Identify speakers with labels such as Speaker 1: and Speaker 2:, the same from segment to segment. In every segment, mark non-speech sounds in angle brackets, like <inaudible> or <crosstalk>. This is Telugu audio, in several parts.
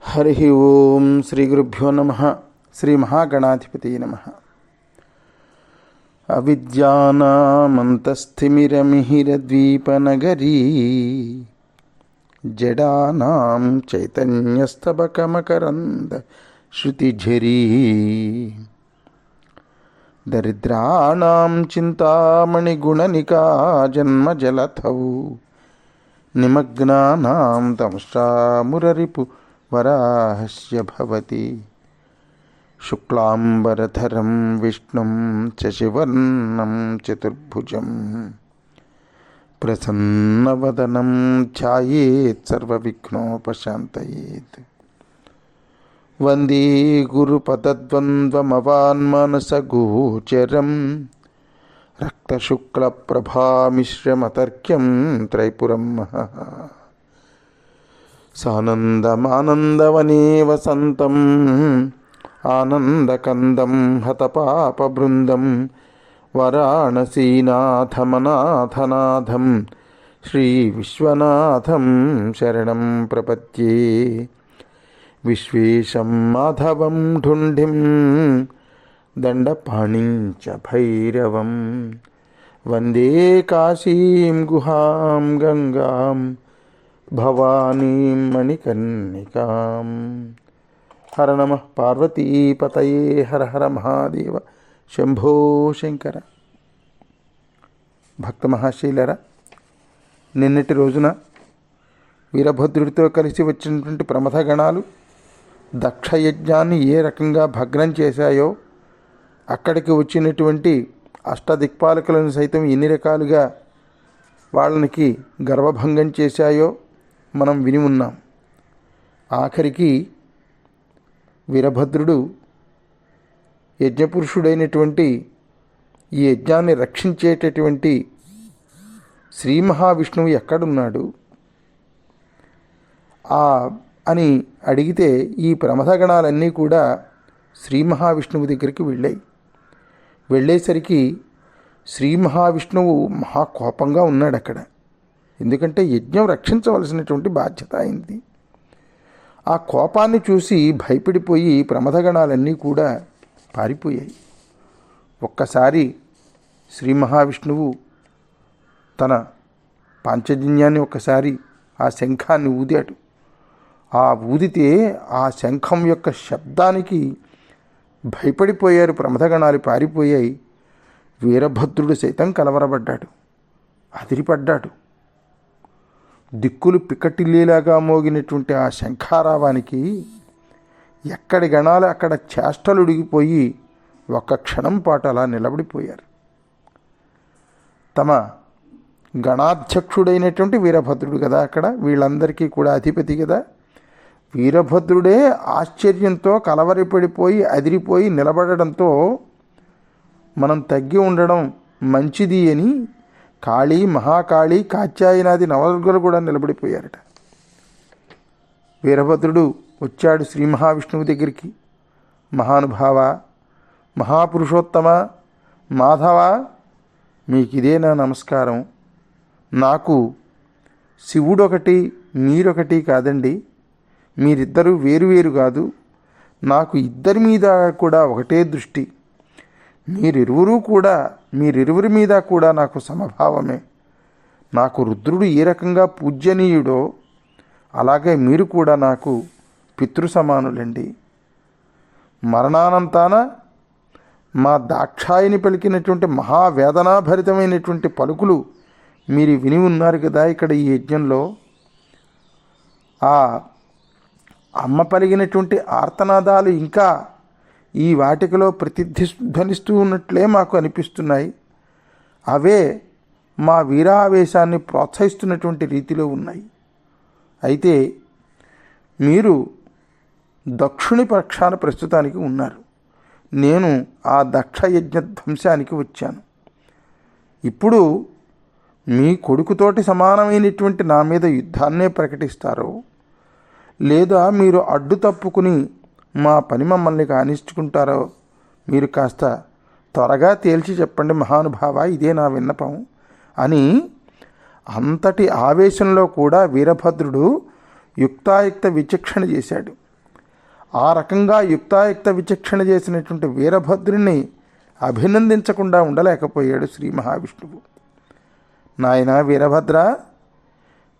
Speaker 1: హరి ఓం శ్రీ గురుభ్యో నమ. శ్రీ మహాగణాధిపతి నమ. అవిద్యానామంతస్థిమిరమిహిరద్వీపనగరీ జడానాం చైతన్యస్తబకమకరంద శృతిఝరీ. దరిద్రాణం చింతామణిగుణనికా జన్మజలథౌ నిమగ్నానాం वराहस्य भवति। शुक्लाम्बरधरं विष्णुं च शिवर्णं प्रसन्न प्रसन्नवदनं ध्यायेत् सर्वविघ्नोपशान्तयेत्। वंदे गुरुपदद्वन्द्वमवान्मनसगोचरं रक्तशुक्लप्रभामिश्रमतर्क्यं त्रैपुरं महः సానందమానందవనే వసంతం ఆనందకందం హతపాపబృందం వారాణసీనాథమనాథనాథం శ్రీవిశ్వనాథం శరణం ప్రపత్యే విశ్వేశం మాధవం ఢుంఢిం దండపాణిం చ భైరవం. వందే కాశీం గుహాం గంగాం భవానీం మణికర్ణికాం హర నమ పార్వతీపతయే హర హర మహాదేవ శంభో శంకర భక్త మహాశీలరా నిన్నటి రోజున వీరభద్రుడితో కలిసి వచ్చినటువంటి ప్రమథ గణాలు దక్షయజ్ఞాన్ని ఏ రకంగా భగ్నం చేశాయో అక్కడికి వచ్చినటువంటి అష్టదిక్పాలకులను సైతం ఎన్ని రకాలుగా వాళ్ళనికి గర్వభంగం చేశాయో మనం విని ఉన్నాం. ఆఖరికి వీరభద్రుడు యజ్ఞపురుషుడైనటువంటి ఈ యజ్ఞాన్ని రక్షించేటటువంటి శ్రీ మహావిష్ణువు ఎక్కడున్నాడు? ఆ అని అడిగితే ఈ ప్రమథగణాలన్నీ కూడా శ్రీ మహావిష్ణువు దగ్గరికి వెళ్ళాయి. వెళ్ళేసరికి శ్రీ మహావిష్ణువు మహాకోపంగా ఉన్నాడు అక్కడ ఎందుకంటే యజ్ఞం రక్షించవలసినటువంటి బాధ్యత అయింది ఆ కోపాన్ని చూసి భయపడిపోయి ప్రమథగణాలన్నీ కూడా పారిపోయాయి. ఒక్కసారి శ్రీ మహావిష్ణువు తన పాంచజన్యాన్ని ఒక్కసారి ఆ శంఖాన్ని ఊదాడు. ఆ ఊదితే ఆ శంఖం యొక్క శబ్దానికి భయపడిపోయారు ప్రమథగణాలు పారిపోయాయి. వీరభద్రుడు సైతం కలవరబడ్డాడు అదిరిపడ్డాడు. దిక్కులు పికటిల్లేలాగా మోగినటువంటి ఆ శంఖారావానికి ఎక్కడి గణాలు అక్కడ చేష్టలు ఉడిగిపోయి ఒక్క క్షణం పాటు అలా నిలబడిపోయారు. తమ గణాధ్యక్షుడైనటువంటి వీరభద్రుడు కదా అక్కడ వీళ్ళందరికీ కూడా అధిపతి కదా. వీరభద్రుడే ఆశ్చర్యంతో కలవరిపడిపోయి అదిరిపోయి నిలబడడంతో మనం తగ్గి ఉండడం మంచిది అని కాళీ మహాకాళీ కాత్యాయనాది నవదుర్గలు కూడా నిలబడిపోయారట. వీరభద్రుడు వచ్చాడు శ్రీ మహావిష్ణువు దగ్గరికి. మహానుభావ మహాపురుషోత్తమ మాధవ మీకు ఇదే నా నమస్కారం. నాకు శివుడొకటి మీరొకటి కాదండి. మీరిద్దరూ వేరువేరు కాదు. నాకు ఇద్దరి మీద కూడా ఒకటే దృష్టి. మీరిరువురూ కూడా మీరిరువురి మీద కూడా నాకు సమభావమే. నాకు రుద్రుడు ఏ రకంగా పూజ్యనీయుడో అలాగే మీరు కూడా నాకు పితృ సమానులండి మరణానంతాన మా దాక్షాయిని పలికినటువంటి మహావేదనాభరితమైనటువంటి పలుకులు మీరు విని ఉన్నారు కదా ఇక్కడ ఈ యజ్ఞంలో. ఆ అమ్మ పలిగినటువంటి ఆర్తనాదాలు ఇంకా ఈ వాటికలో ప్రతిధ్వనిస్తూ ఉన్నట్లే మాకు అనిపిస్తున్నాయి. అవే మా వీరావేశాన్ని ప్రోత్సహిస్తున్నటువంటి రీతిలో ఉన్నాయి. అయితే మీరు దక్షుని పక్షాన ప్రస్తుతానికి ఉన్నారు. నేను ఆ దక్షయజ్ఞ ధ్వంసానికి వచ్చాను. ఇప్పుడు మీ కొడుకుతోటి సమానమైనటువంటి నా మీద యుద్ధాన్నే ప్రకటిస్తారో లేదా మీరు అడ్డు తప్పుకుని మా పని మమ్మల్ని కానిచ్చుకుంటారో? మీరు కాస్త త్వరగా తేల్చి చెప్పండి మహానుభావ ఇదే నా విన్నపం అని అంతటి ఆవేశంలో కూడా వీరభద్రుడు యుక్తాయుక్త విచక్షణ చేశాడు. ఆ రకంగా యుక్తాయుక్త విచక్షణ చేసినటువంటి వీరభద్రుని అభినందించకుండా ఉండలేకపోయాడు శ్రీ మహావిష్ణువు. నాయన వీరభద్ర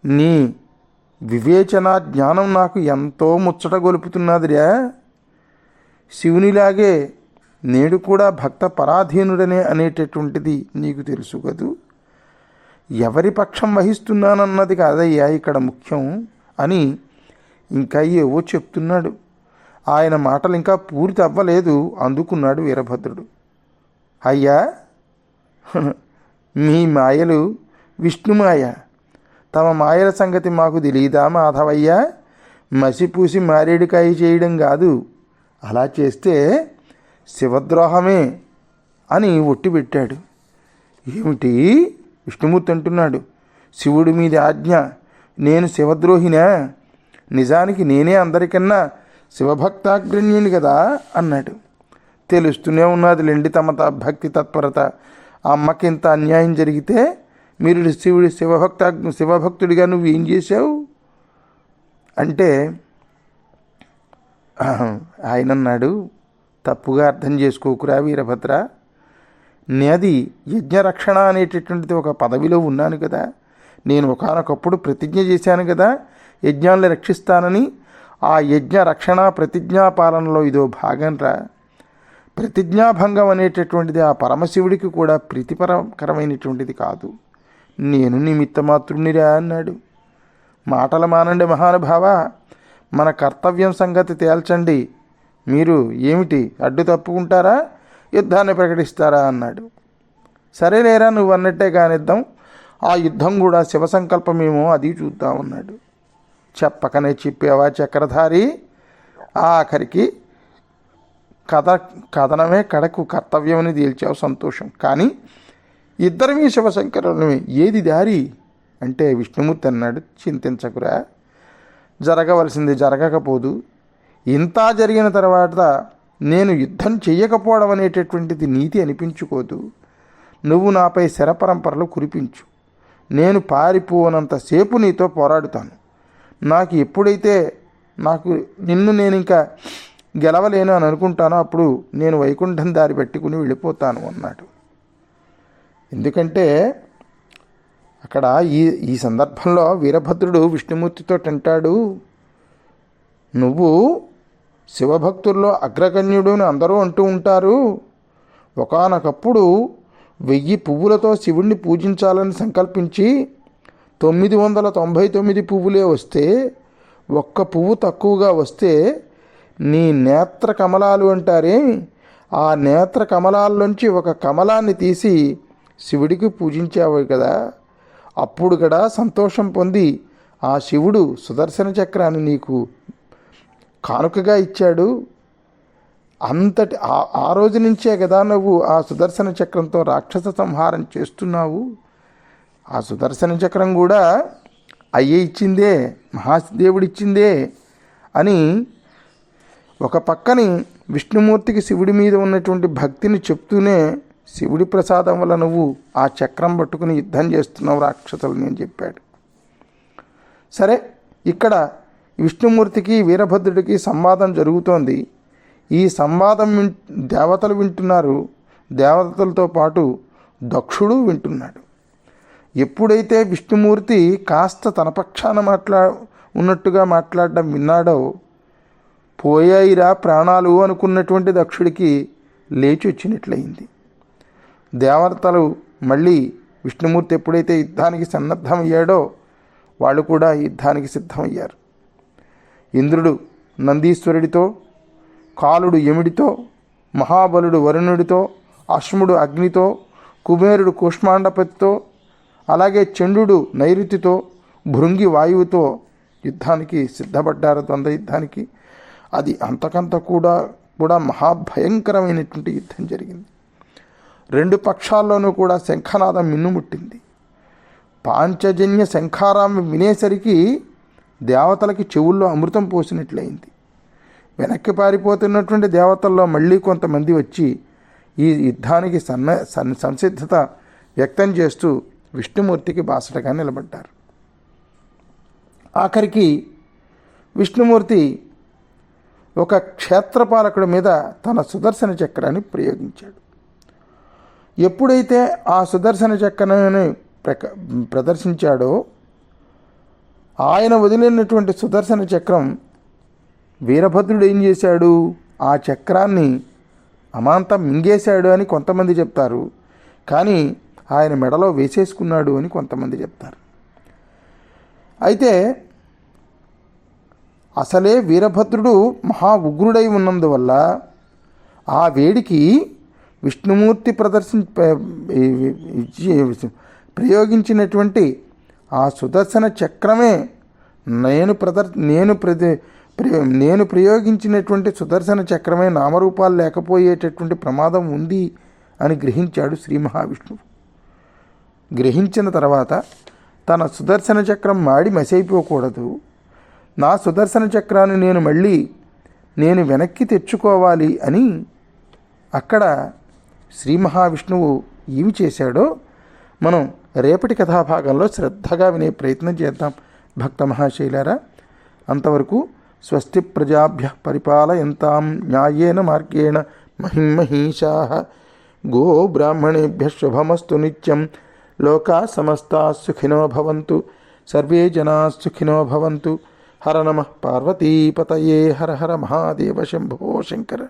Speaker 1: నీ వివేచన జ్ఞానం నాకు ఎంతో ముచ్చట గొలుపుతున్నదిరా. శివునిలాగే నేడు కూడా భక్త పరాధీనుడనే అనేటటువంటిది నీకు తెలుసు కదూ? ఎవరి పక్షం వహిస్తున్నానన్నది కాదయ్యా ఇక్కడ ముఖ్యం అని ఇంకా ఏవో చెప్తున్నాడు. ఆయన మాటలు ఇంకా పూర్తి అవ్వలేదు. అందుకున్నాడు వీరభద్రుడు. అయ్యా <laughs> మీ మాయలు విష్ణుమాయ. తమ మాయల సంగతి మాకు తెలియదా మాధవయ్య? మసిపూసి మారేడుకాయ చేయడం కాదు. అలా చేస్తే శివద్రోహమే అని ఒట్టి పెట్టాడు. ఏమిటి? విష్ణుమూర్తి అంటున్నాడు. శివుడి మీద ఆజ్ఞ. నేను శివద్రోహినా? నిజానికి నేనే అందరికన్నా శివభక్తాగ్రణ్యుని కదా అన్నాడు. తెలుస్తూనే ఉన్నది లెండి తమ త- భక్తి తత్పరత. ఆ అన్యాయం జరిగితే మీరు శివుడి శివభక్త శివభక్తుడిగా నువ్వు ఏం చేశావు? అంటే ఆయన అన్నాడు తప్పుగా అర్థం చేసుకోకురా వీరభద్ర. నేది యజ్ఞరక్షణ అనేటటువంటిది ఒక పదవిలో ఉన్నాను కదా. నేను ఒకనొకప్పుడు ప్రతిజ్ఞ చేశాను కదా. యజ్ఞాలను రక్షిస్తానని. ఆ యజ్ఞ రక్షణ ప్రతిజ్ఞా పాలనలో ఇదో భాగంరా ప్రతిజ్ఞాభంగం అనేటటువంటిది ఆ పరమశివుడికి కూడా ప్రీతిపరకరమైనటువంటిది కాదు. నేను నిమిత్తమాతృనిరా అన్నాడు. మాటలు మానండి మహానుభావ మన కర్తవ్యం సంగతి తేల్చండి. మీరు ఏమిటి అడ్డు తప్పుకుంటారా యుద్ధాన్ని ప్రకటిస్తారా అన్నాడు. సరేలేరా నువ్వు అన్నట్టే కానిద్దాం. ఆ యుద్ధం కూడా శివ సంకల్పమేమో అది చూద్దాం అన్నాడు. చెప్పకనే చెప్పేవా చక్రధారి? ఆఖరికి కథ కథనమే కడకు కర్తవ్యమని తేల్చావు సంతోషం. కానీ ఇద్దరమీ శివశంకరులమే ఏది దారి? అంటే విష్ణుమూర్తి అన్నాడు చింతించకురా. జరగవలసింది జరగకపోదు. ఇంత జరిగిన తర్వాత నేను యుద్ధం చెయ్యకపోవడం అనేటటువంటిది నీతి అనిపించుకోదు. నువ్వు నాపై శరపరంపరలు కురిపించు. నేను పారిపోనంతసేపు నీతో పోరాడుతాను. నాకు ఎప్పుడైతే నాకు నిన్ను నేను ఇంకా గెలవలేను అని అనుకుంటానో అప్పుడు నేను వైకుంఠం దారి పెట్టుకుని వెళ్ళిపోతాను అన్నాడు. ఎందుకంటే అక్కడ ఈ ఈ సందర్భంలో వీరభద్రుడు విష్ణుమూర్తితో అంటాడు నువ్వు శివభక్తుల్లో అగ్రగణ్యుడు అని అందరూ అంటూ ఉంటారు. ఒకానొకప్పుడు వెయ్యి పువ్వులతో శివుణ్ణి పూజించాలని సంకల్పించి తొమ్మిది వందల తొంభై తొమ్మిది పువ్వులే వస్తే ఒక్క పువ్వు తక్కువగా వస్తే నీ నేత్ర కమలాలు అంటారే. ఆ నేత్ర కమలాల్లోంచి ఒక కమలాన్ని తీసి శివుడికి పూజించావు కదా. అప్పుడు కూడా సంతోషం పొంది ఆ శివుడు సుదర్శన చక్రాన్ని నీకు కానుకగా ఇచ్చాడు. అంతటి ఆ ఆ రోజు నుంచే కదా నువ్వు ఆ సుదర్శన చక్రంతో రాక్షస సంహారం చేస్తున్నావు. ఆ సుదర్శన చక్రం కూడా అయ్యే ఇచ్చిందే మహాదేవుడిచ్చిందే అని ఒక పక్కని విష్ణుమూర్తికి శివుడి మీద ఉన్నటువంటి భక్తిని చెప్తూనే శివుడి ప్రసాదం వల్ల నువ్వు ఆ చక్రం పట్టుకుని యుద్ధం చేస్తున్నావు రాక్షసులని అని చెప్పాడు. సరే ఇక్కడ విష్ణుమూర్తికి వీరభద్రుడికి సంవాదం జరుగుతోంది. ఈ సంవాదం విన్ దేవతలు వింటున్నారు. దేవతలతో పాటు దక్షుడు వింటున్నాడు. ఎప్పుడైతే విష్ణుమూర్తి కాస్త తన పక్షాన మాట్లా ఉన్నట్టుగా మాట్లాడడం విన్నాడో పోయాయిరా ప్రాణాలు అనుకున్నటువంటి దక్షుడికి లేచి వచ్చినట్లయింది. దేవతలు మళ్ళీ విష్ణుమూర్తి ఎప్పుడైతే యుద్ధానికి సన్నద్ధమయ్యాడో వాళ్ళు కూడా యుద్ధానికి సిద్ధమయ్యారు. ఇంద్రుడు నందీశ్వరుడితో కాలుడు యముడితో మహాబలుడు వరుణుడితో అశ్ముడు అగ్నితో కుబేరుడు కుష్మాండపతితో అలాగే చండు నైరుతితో భృంగి వాయువుతో యుద్ధానికి సిద్ధపడ్డారు ద్వంద్వ యుద్ధానికి. అది అంతకంత కూడా కూడా మహాభయంకరమైనటువంటి యుద్ధం జరిగింది. రెండు పక్షాల్లోనూ కూడా శంఖనాదం మిన్నుముట్టింది పాంచజన్య శంఖారామం వినేసరికి దేవతలకి చెవుల్లో అమృతం పోసినట్లయింది. వెనక్కి పారిపోతున్నటువంటి దేవతల్లో మళ్ళీ కొంతమంది వచ్చి ఈ యుద్ధానికి సన్న సన్ సంసిద్ధత వ్యక్తం చేస్తూ విష్ణుమూర్తికి బాసటగా నిలబడ్డారు. ఆఖరికి విష్ణుమూర్తి ఒక క్షేత్రపాలకుడి మీద తన సుదర్శన చక్రాన్ని ప్రయోగించాడు. ఎప్పుడైతే ఆ సుదర్శన చక్రాన్ని ప్రక ప్రదర్శించాడో ఆయన వదిలినటువంటి సుదర్శన చక్రం వీరభద్రుడు ఏం చేశాడు? ఆ చక్రాన్ని అమాంతం మింగేశాడు అని కొంతమంది చెప్తారు. కానీ ఆయన మెడలో వేసేసుకున్నాడు అని కొంతమంది చెప్తారు. అయితే అసలే వీరభద్రుడు మహా ఉగ్రుడై ఉన్నందువల్ల ఆ వేడికి విష్ణుమూర్తి ప్రదర్శించ ప్రయోగించినటువంటి ఆ సుదర్శన చక్రమే నేను ప్రదర్ నేను ప్రతి ప్ర- నేను ప్రయోగించినటువంటి సుదర్శన చక్రమే నామరూపాలు లేకపోయేటటువంటి ప్రమాదం ఉంది అని గ్రహించాడు శ్రీ మహావిష్ణువు. గ్రహించిన తర్వాత తన సుదర్శన చక్రం మాడి మసైపోకూడదు. నా సుదర్శన చక్రాన్ని నేను మళ్ళీ నేను వెనక్కి తెచ్చుకోవాలి అని అక్కడ శ్రీ మహావిష్ణువు ఏమి చేశాడో మనం రేపటి కథాభాగంలో శ్రద్ధగా వినే ప్రయత్నం చేద్దాం. భక్త మహాశైలారా అంతవరకు స్వస్తి ప్రజాభ్య పరిపాలయంతాం. న్యాయేన మార్గేణ మహిమహీషా గో బ్రాహ్మణేభ్య శుభమస్తు నిత్యం. లోకా సమస్తా సుఖినో భవంతు. సర్వే జనా సుఖినో భవంతు. హర నమ పార్వతీపతయే. హర హర మహాదేవ శంభో శంకర.